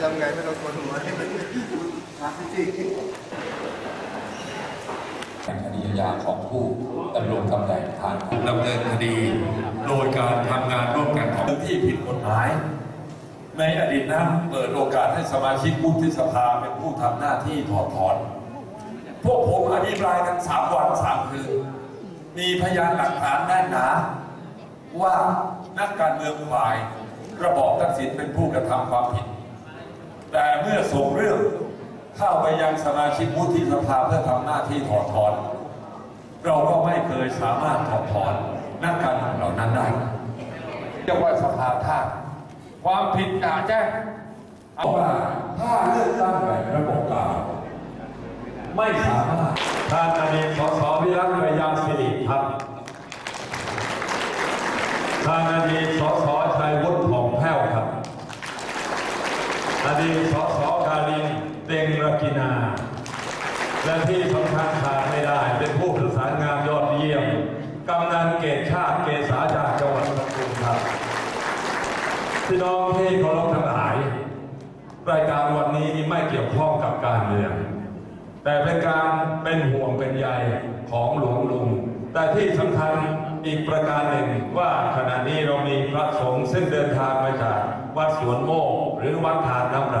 ทำไงไม่ต้องคนหัวให้มันรักจริงคดีอาญาของผู้ดำรงตำแหน่งทางดำเนินคดี โดยการทำงานร่วมกันของที่ผิดกฎหมาย ในอดีตนั้นเปิดโอกาสให้สมาชิกวุฒิสภาเป็นผู้ทำหน้าที่ถอดถอน พวกผมอภิปรายกันสามวันสามคืน มีพยานหลักฐานแน่นหนา ว่านักการเมืองฝ่ายระบอบทักษิณเป็นผู้กระทำความผิด แต่เมื่อส่งเรื่องเข้าไปยังสมาชิกวุฒิสภาเพื่อทำหน้าที่ถอดถอน เราก็ไม่เคยสามารถถอดถอนนักการเมืองเหล่านั้นได้เรียกว่าสภาท่าความผิดอาจแจ้งเอาว่าถ้าเลือกตั้งแบบระบบเก่าไม่สามารถท่านอดีตสสวิรัตเรยาสิริครับท่านอดีตสสชัยวุฒิผ่องแผ้วครับ อดีตสสกาลินเต็งรกินา และที่สำคัญขาดไม่ได้ เป็นผู้ประสานงานยอดเยี่ยม กำนันเกตชาติเกษาจากจังหวัดสตูลครับพี่น้องที่เคารพทั้งหลาย รายการวันนี้ไม่เกี่ยวข้องกับการเมือง แต่เป็นการเป็นห่วงเป็นใยของหลวงลุง แต่ที่สำคัญอีกประการหนึ่งว่าขณะนี้เรามีพระสงฆ์ซึ่งเดินทางมาจาก วัดสวนโมกหรือวัดทานน้ำไหล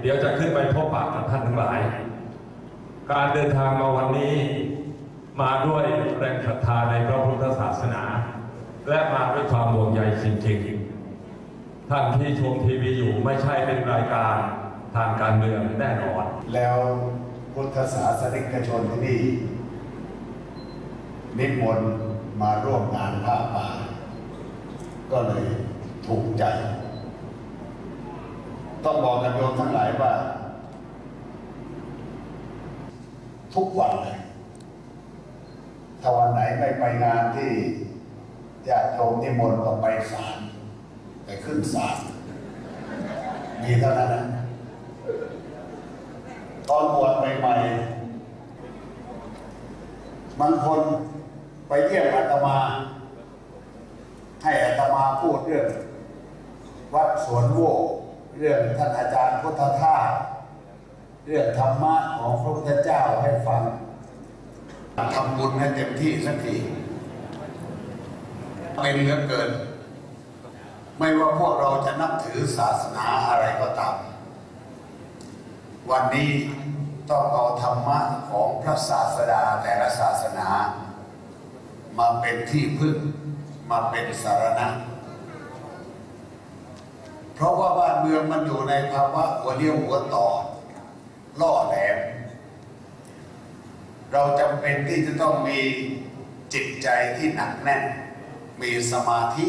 เดี๋ยวจะขึ้นไปพบปะกับท่านทั้งหลาย การเดินทางมาวันนี้ มาด้วยแรงศรัทธาในพระพุทธศาสนา และมาด้วยความห่วงใยจริงๆ ท่านที่ชมทีวีอยู่ไม่ใช่เป็นรายการทางการเมืองแน่นอน แล้วพุทธศาสนิกชนที่นี่นิมนต์มาร่วมงานผ้าป่าก็เลยถูกใจ ต้องบอกกันโยมทั้งหลายว่า ทุกวันเลยถ้าวันไหนไม่ไปงานที่ญาติโยมนิมนต์ก็ไปศาลไปขึ้นศาลมีเท่านั้นนะตอนบวชใหม่ๆบางคนไปเยี่ยมอาตมา ให้อาตมาพูดเรื่อง วัดสวนโวก เรื่องท่านอาจารย์พุทธทาสเรื่องธรรมะของพระพุทธเจ้าให้ฟังทำบุญให้เต็มที่สักทีเป็นเหลือเกิน ไม่ว่าพวกเราจะนับถือศาสนาอะไรก็ตาม วันนี้ต้องเอาธรรมะของพระศาสดาแต่ละศาสนา มาเป็นที่พึ่งมาเป็นสารณะ เพราะว่าบ้านเมืองมันอยู่ในภาวะหัวเลี้ยวหัวต่อล่อแหลม เราจำเป็นที่จะต้องมีจิตใจที่หนักแน่น มีสมาธิ